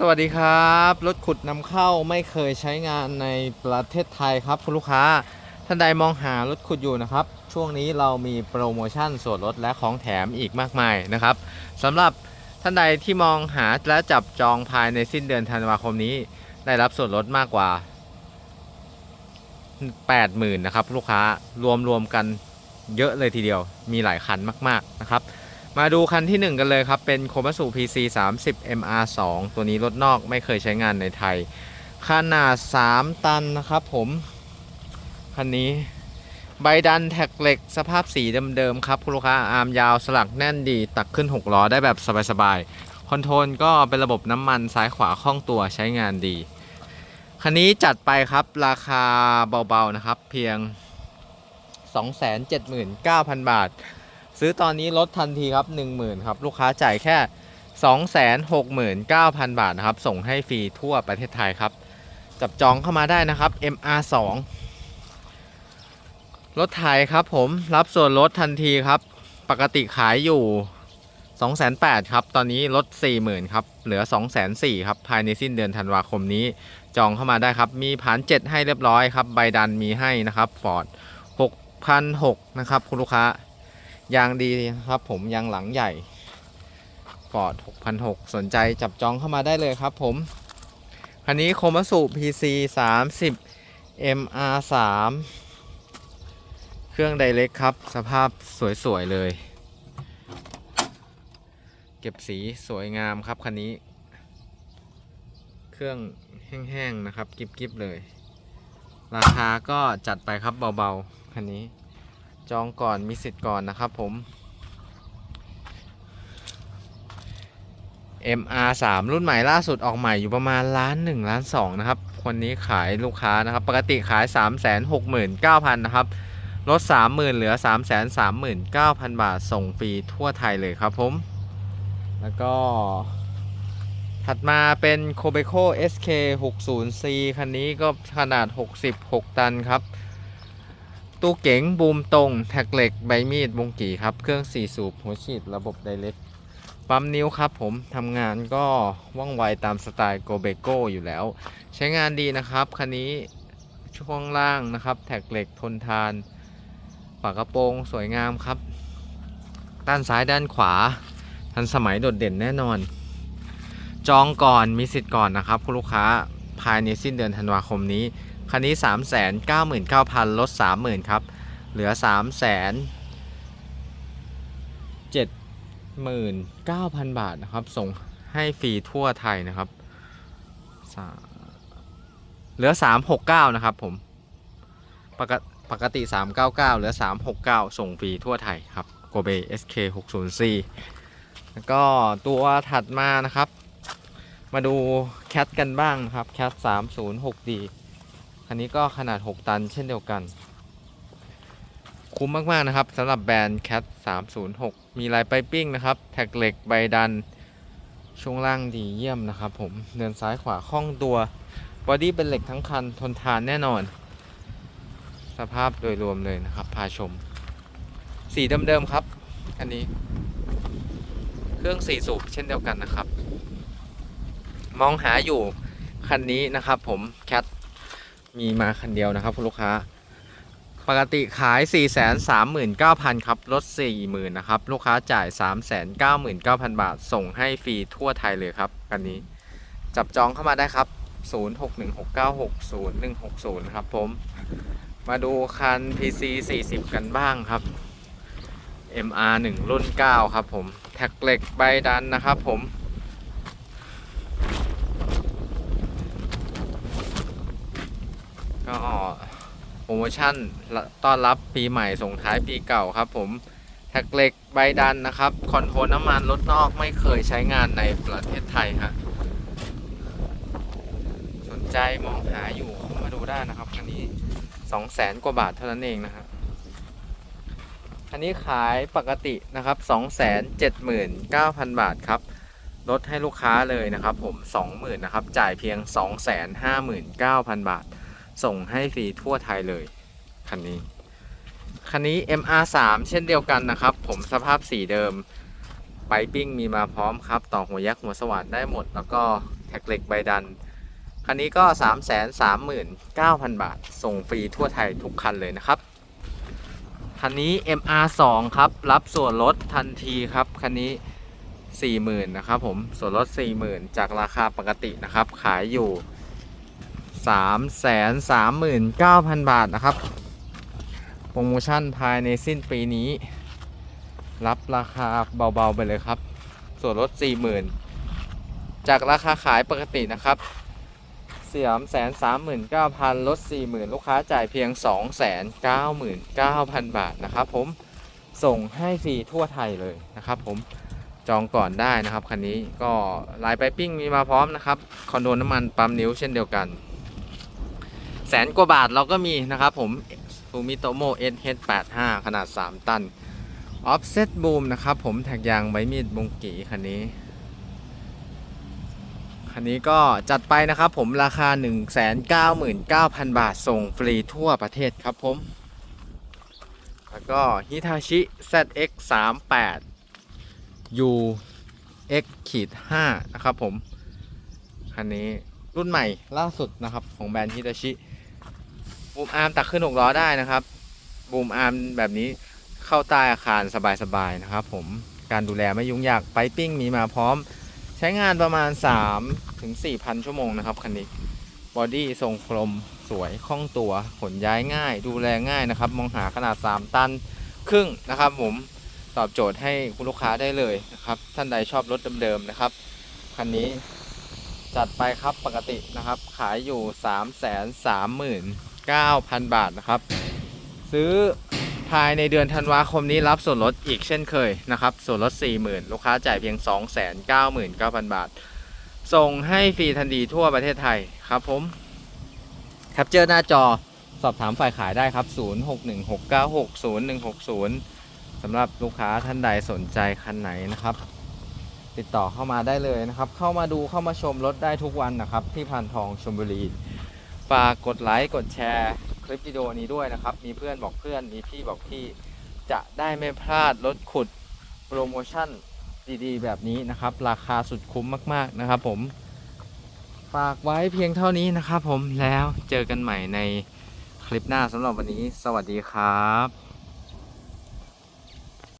สวัสดีครับ รถขุดนำเข้าไม่เคยใช้งานในประเทศไทยครับคุณลูกค้า ท่านใดมองหารถขุดอยู่นะครับ ช่วงนี้เรามีโปรโมชั่นส่วนลดและของแถมอีกมากมายนะครับสำหรับท่านใดที่มองหาและจับจองภายในสิ้นเดือนธันวาคมนี้ ได้รับส่วนลดมากกว่า 80,000นะครับลูกค้ารวมรวมกันเยอะเลยทีเดียวมีหลายคันมาก ๆนะครับ มาดูคันที่ 1 กันเลยครับ เป็นโคมัสุ PC 30 MR2 ตัวนี้รถนอกไม่เคยใช้งานในไทย ขนาด 3 ตันนะครับผม คันนี้ใบดันแท็กเหล็ก สภาพสีเดิมๆครับ คุณลูกค้าอาร์มยาวสลักแน่นดี ตักขึ้น 6 ล้อได้แบบสบายๆ คอนโทรลก็เป็นระบบน้ำมันซ้ายขวาคล่องตัวใช้งานดี คันนี้จัดไปครับราคาเบาๆนะครับ เพียง 279,000 บาท ซื้อตอนนี้ลดทันทีครับ 10,000ครับลูกค้าจ่ายแค่ 269,000 บาทนะครับ ส่งให้ฟรีทั่วประเทศไทยครับ จับจองเข้ามาได้นะครับ MR2 รถไถครับผมรับส่วนลดทันทีครับ ปกติขายอยู่ 208,000ครับ ตอนนี้ลด 40,000ครับ เหลือ 204,000ครับภายในสิ้นเดือนธันวาคมนี้จองเข้ามาได้ครับ มีผ่าน 7 ให้เรียบร้อยครับ ใบดันมีให้นะครับฟอร์ด6,600นะครับคุณลูกค้า ยางดีครับผมยางหลังใหญ่ Ford 6,600สนใจจับจองเข้ามาได้เลยครับผม คันนี้โคมัสุ PC 30 MR3 เครื่องไดเ c กครับ สภาพสวย ๆ เลย เก็บสีสวยงามครับคันนี้ เครื่องแห้ง ๆ นะครับ กิบๆ เลย ราคาก็จัดไปครับเบา ๆ คันนี้ จองก่อนมีสิทธิ์ก่อนนะครับผม MR3 รุ่นใหม่ล่าสุดออกใหม่อยู่ประมาณล้านหนึ่งล้านสองนะครับคนนี้ขายลูกค้านะครับ ปกติขาย 3 6 9 0 0 0นะครับลด 30,000 เหลือ 3 3 9 0 0 0 บาทส่งฟรีทั่วไทยเลยครับผม แล้วก็ ถัดมาเป็น k o b e c o SK 60C คันนี้ก็ขนาด 66 ตันครับ ตู้เก๋งบูมตรง แท็กเหล็กใบมีดวงกี่ครับ เครื่อง 4 สูบ หัวฉีดระบบไดเ c กปั๊มนิ้วครับผมทำงานก็ว่องไวตามสไตล์โกเบโกอยู่แล้ว ใช้งานดีนะครับ คันนี้ช่วงล่างนะครับ แท็กเหล็กทนทาน ฝากระโปรงสวยงามครับ ด้านซ้ายด้านขวา ทันสมัยโดดเด่นแน่นอน จองก่อนมีสิทธิ์ก่อนนะครับ คุณลูกค้าภายในสิ้นเดือนธันวาคมนี้ คันนี้ 3 9 9 0 0 0ลด30,000ครับ เหลือ3 0 0 0 79,000 บาทนะครับ ส่งให้ฟรีทั่วไทยนะครับ เหลือ 369 นะครับผม ปกติปกติ 399 เหลือ 369 ส่งฟรีทั่วไทยครับโกเบ SK 60 C แล้วก็ตัวถัดมานะครับ มาดูแคทกันบ้างครับแคท 306D คันนี้ก็ขนาด 6 ตันเช่นเดียวกัน คุ้มมาก ๆ นะครับสำหรับแบรนด์ Cat 306 มีลายไปปิ้งนะครับ แท็กเหล็กใบดัน ช่วงล่างดีเยี่ยมนะครับผม เดินซ้ายขวาคล่องตัว บอดี้เป็นเหล็กทั้งคัน ทนทานแน่นอน สภาพโดยรวมเลยนะครับ พาชม สีเดิม ๆ ครับ อันนี้ เครื่องสี่สูบเช่นเดียวกันนะครับ มองหาอยู่คันนี้นะครับผมแคท มีมาคันเดียวนะครับคุณลูกค้า ปกติขาย 439,000 ครับลด 40,000 นะครับ ลูกค้าจ่าย 399,000 บาท ส่งให้ฟรีทั่วไทยเลยครับกันนี้ จับจองเข้ามาได้ครับ 0616960160 ครับผม มาดูคัน PC 40 กันบ้างครับ MR1 รุ่น 9 ครับผม แท็กเหล็กใบดันนะครับผม ก็โปรโมชั่นต้อนรับปีใหม่ส่งท้ายปีเก่าครับผมแท็กเหล็กใบดันนะครับ คอนโทรลน้ำมันรถนอกไม่เคยใช้งานในประเทศไทยฮะสนใจมองหาอยู่เข้ามาดูได้นะครับคันนี้สองแสนกว่าบาทเท่านั้นเองนะครับคันนี้ขายปกตินะครับสองแสนเจ็ดหมื่นเก้าพันบาทครับลดให้ลูกค้าเลยนะครับผมสองหมื่นนะครับ จ่ายเพียงสองแสนห้าหมื่นเก้าพันบาท ส่งให้ฟรีทั่วไทยเลยคันนี้ คันนี้ MR3 เช่นเดียวกันนะครับ ผมสภาพสีเดิมไปปิ้งมีมาพร้อมครับ ต่อหัวยักษ์หัวสว่านได้หมด แล้วก็แท็กเหล็กใบดัน คันนี้ก็ 3 3 9 0 0 0 บาท ส่งฟรีทั่วไทยทุกคันเลยนะครับ คันนี้ MR2 ครับ รับส่วนลดทันทีครับ คันนี้ 40,000นะครับผม ส่วนลด 40,000 จากราคาปกตินะครับ ขายอยู่ 339,000 บาทนะครับ โปรโมชั่นภายในสิ้นปีนี้ รับราคาเบาๆไปเลยครับ ส่วนลด 40,000 จากราคาขายปกตินะครับเสียมแสนสามหมื่นเก้าพันลดสี่หมื่นลูกค้าจ่ายเพียงสองแสนเก้าหมื่นเก้าพันบาทนะครับผมส่งให้ฟรีทั่วไทยเลยนะครับผมจองก่อนได้นะครับคันนี้ก็ลายไปปิ้งมีมาพร้อมนะครับ คอนโดน้ำมันปั๊มนิ้วเช่นเดียวกัน แสนกว่าบาทเราก็มีนะครับผมฟูมิโตโม SH85 ขนาด 3 ตัน Offset Boom นะครับผมแท็กยางใบมีดบงกีคันนี้ คันนี้ก็จัดไปนะครับผมราคา 199,000 บาทส่งฟรีทั่วประเทศครับผม แล้วก็ Hitachi ZX 3 8 U X ขีด5นะครับผม คันนี้รุ่นใหม่ล่าสุดนะครับของแบรนด์ Hitachi บูมอาร์มตักขึ้น6ล้อได้นะครับ บูมอาร์มแบบนี้เข้าใต้อาคารสบายๆนะครับ ผมการดูแลไม่ยุ่งยากไปปิ้งมีมาพร้อม ใช้งานประมาณ 3 ถึง 4,000 ชั่วโมงนะครับคันนี้บอดี้ทรงกลมสวยคล่องตัวขนย้ายง่าย ดูแลง่ายนะครับ มองหาขนาด 3 ตันครึ่งนะครับ ผมตอบโจทย์ให้คุณลูกค้าได้เลยนะครับ ท่านใดชอบรถเดิมๆนะครับคันนี้จัดไปครับปกตินะครับ ขายอยู่ 9,000 บาทนะครับ ซื้อภายในเดือนธันวาคมนี้รับส่วนลดอีกเช่นเคยนะครับ ส่วนลด 40,000 ลูกค้าจ่ายเพียง 299,000 บาท ส่งให้ฟรีทันทีทั่วประเทศไทยครับผมแคปเจอร์หน้าจอสอบถามฝ่ายขายได้ครับ 0616960160สำหรับลูกค้าท่านใดสนใจคันไหนนะครับ ติดต่อเข้ามาได้เลยนะครับ เข้ามาดูเข้ามาชมรถได้ทุกวันนะครับ ที่พานทองชลบุรี ฝากกดไลค์กดแชร์ คลิปวิดีโอนี้ด้วยนะครับ มีเพื่อนบอกเพื่อนมีพี่บอกพี่จะได้ไม่พลาดลดขุดโปรโมชั่นดีๆ แบบนี้นะครับ ราคาสุดคุ้มมากๆนะครับผม ฝากไว้เพียงเท่านี้นะครับผมแล้วเจอกันใหม่ในคลิปหน้าสำหรับวันนี้ สวัสดีครับ